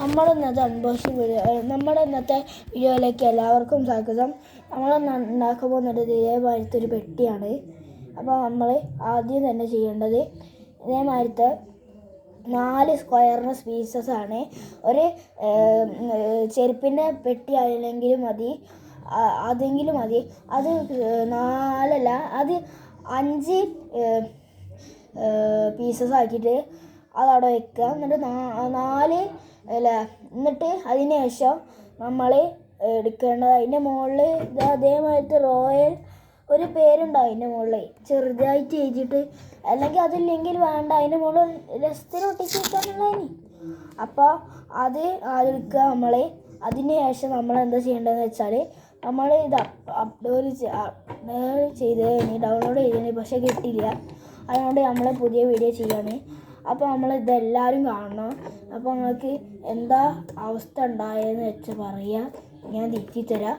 നമ്മുടെ ഇന്നത്തെ unboxing video നമ്മുടെ ഇന്നത്തെ വീഡിയോയിലേക്ക് എല്ലാവർക്കും സ്വാഗതം. നമ്മൾ ഉണ്ടാക്കാൻ പോകുന്നത് ഇതേമാതിരത്തെ ഒരു പെട്ടിയാണ്. അപ്പോൾ നമ്മൾ ആദ്യം തന്നെ ചെയ്യേണ്ടത് ഇതേമാതിരത്തെ നാല് സ്ക്വയറിന് സ്പീസസ് ആണ്. ഒരു ചെരുപ്പിന്റെ പെട്ടി ആയില്ലെങ്കിലും മതി. അതെങ്കിലും മതി. അത് നാലല്ല അത് അഞ്ച് പീസസ് ആക്കിയിട്ട് അതവിടെ വെക്കുക. എന്നിട്ട് നാല് അല്ല എന്നിട്ട് അതിന് ശേഷം നമ്മൾ എടുക്കേണ്ടത് അതിന്റെ മുകളിൽ ഇത് അതേമായിട്ട് റോയൽ ഒരു പേരുണ്ടാവും അതിന്റെ മുകളിൽ ചെറുതായിട്ട് എഴുതിയിട്ട് അല്ലെങ്കിൽ അതില്ലെങ്കിൽ വേണ്ട അതിന്റെ മുകളിൽ രസത്തിന് ഒട്ടിച്ച് വെക്കാനുള്ളതിന് അപ്പോൾ അത് എടുക്കുക നമ്മൾ അതിന് ശേഷം നമ്മൾ എന്താ ചെയ്യേണ്ടതെന്ന് വെച്ചാൽ നമ്മൾ ഇത് അപ്ലോഡ് ചെയ്ത് കഴിഞ്ഞ് ഡൗൺലോഡ് ചെയ്തതിന് പക്ഷേ കിട്ടിയില്ല. അതുകൊണ്ട് നമ്മൾ പുതിയ വീഡിയോ ചെയ്യാണ് അപ്പോൾ നമ്മൾ ഇതെല്ലാവരും കാണണം. അപ്പോൾ നിങ്ങൾക്ക് എന്താ അവസ്ഥ ഉണ്ടായതെന്ന് വെച്ച് പറയുക ഞാൻ തിരിച്ചു തരാം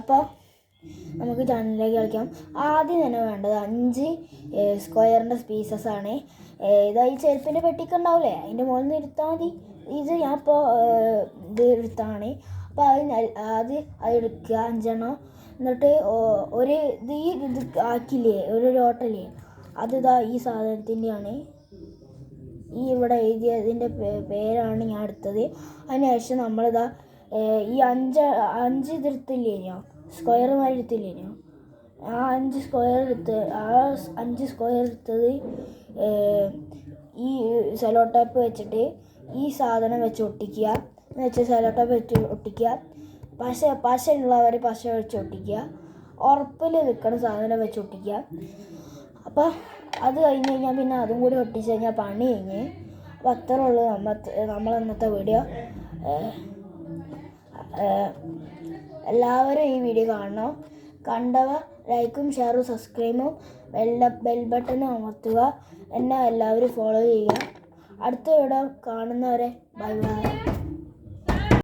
അപ്പോൾ നമുക്ക് ചാനലിലേക്ക് കളിക്കാം. ആദ്യം തന്നെ വേണ്ടത് അഞ്ച് സ്ക്വയറിന്റെ പീസസ് ആണ്. ഇതാ ഈ ചെരുപ്പിന്റെ പെട്ടിക്ക് ഉണ്ടാവില്ലേ അതിന്റെ മുകളിൽ നിന്ന് മതി. ഇത് ഞാൻ ഇപ്പോൾ ഇത് എടുത്താണ്. അപ്പോൾ അത് അത് അത് എടുക്കുക അഞ്ചെണ്ണം. എന്നിട്ട് ഒരു ഇത് ഈ ഇത് ആക്കില്ലേ? ഒരു ലോട്ടല്ലേ അത് ഇതാ ഈ സാധനത്തിന്റെയാണ്. ഈ ഇവിടെ എഴുതിയതിന്റെ പേരാണ് ഞാൻ എടുത്തത്. അതിനുശേഷം നമ്മളിതാ ഈ അഞ്ച് അഞ്ച് ഇതെടുത്തില്ലേനോ സ്ക്വയർ മാതിരി എടുത്തില്ലേനോ? ആ അഞ്ച് സ്ക്വയർ എടുത്ത് ആ അഞ്ച് സ്ക്വയർ എടുത്തത് ഈ സെലോ ടേപ്പ് വെച്ചിട്ട് ഈ സാധനം വെച്ച് ഒട്ടിക്കുക. എന്ന് വെച്ചാൽ സെലോ ടേപ്പ് വെച്ച് ഒട്ടിക്കുക. പശ പശ ഉള്ളവർ പശ വെച്ച് ഒട്ടിക്കുക. ഉറപ്പിൽ നിൽക്കുന്ന സാധനം വെച്ച് ഒട്ടിക്കുക. അപ്പോൾ അത് കഴിഞ്ഞ് കഴിഞ്ഞാൽ പിന്നെ അതും കൂടി ഒട്ടിച്ച് കഴിഞ്ഞാൽ പണി കഴിഞ്ഞ് അപ്പോൾ അത്ര ഉള്ളൂ നമ്മ നമ്മൾ ഇന്നത്തെ വീഡിയോ എല്ലാവരും ഈ വീഡിയോ കാണണം. കണ്ടവ ലൈക്കും ഷെയറും സബ്സ്ക്രൈബും ബെല്ല ബെൽ ബട്ടൺ അമർത്തുക. എന്നെ എല്ലാവരും ഫോളോ ചെയ്യുക. അടുത്ത വീഡിയോ കാണുന്നവരെ ബൈ ബൈ